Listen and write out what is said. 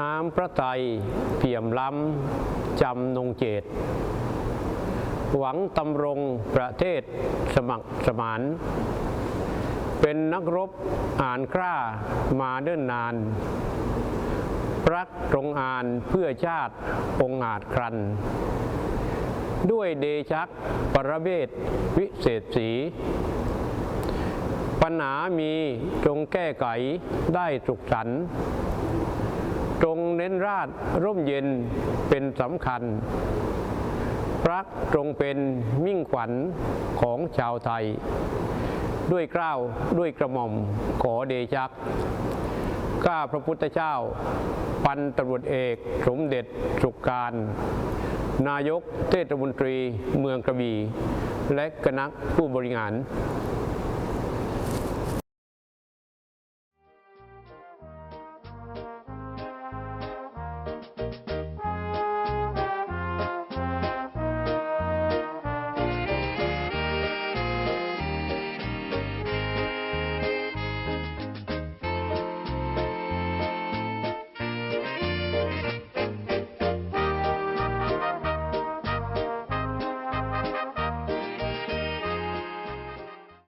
น้ำพระไตรเปี่ยมล้ำจำนงเจต หวังตำรงประเทศสมัครสมาน เป็นนักรบอ่านกล้ามาเดินนานรักตรงอ่านเพื่อชาติองอาจครัน ด้วยเดชักปรเบศวิเศษสี ปัญหามีจงแก้ไขได้สุขสันต์ จงเน้นราชร่มเย็นเป็นสำคัญ พรักตรงเป็นมิ่งขวัญของชาวไทย ด้วยเกล้าวด้วยกระหม่อมขอเดชักข้าพระพุทธเจ้า พันตำรวจเอกสมเด็จสุขการ นายกเทศมนตรีเมืองกระบี่และคณะผู้บริหาร